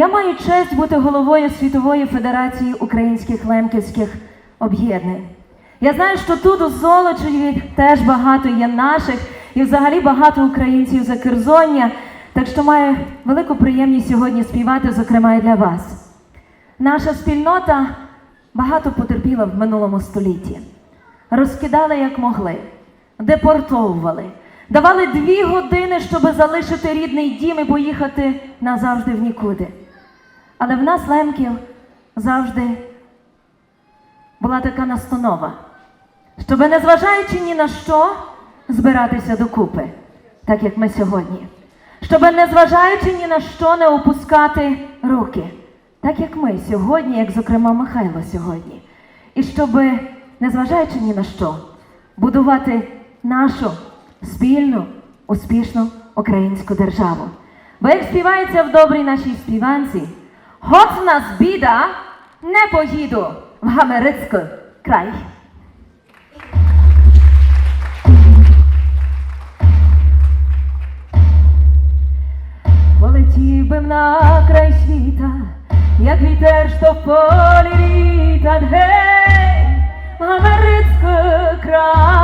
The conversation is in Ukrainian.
Я маю честь бути головою Світової Федерації українських лемківських об'єднань. Я знаю, що тут у Золочеві теж багато є наших і взагалі багато українців за Керзоння, так що маю велику приємність сьогодні співати, зокрема і для вас. Наша спільнота багато потерпіла в минулому столітті. Розкидали як могли, депортовували, давали дві години, щоб залишити рідний дім і поїхати назавжди в нікуди. Але в нас, лемків, завжди була така настанова, щоб, незважаючи ні на що, збиратися докупи, так як ми сьогодні. Щоб, незважаючи ні на що, не опускати руки, так як ми сьогодні, як зокрема Михайло сьогодні. І щоб, незважаючи ні на що, будувати нашу спільну, успішну українську державу. Бо як співається в добрій нашій співанці, Хоч нас біда, не поїду в Гамерицьку край. Полетів би на край світа, як вітер, що в полі літа, гей, в Гамерицьку край.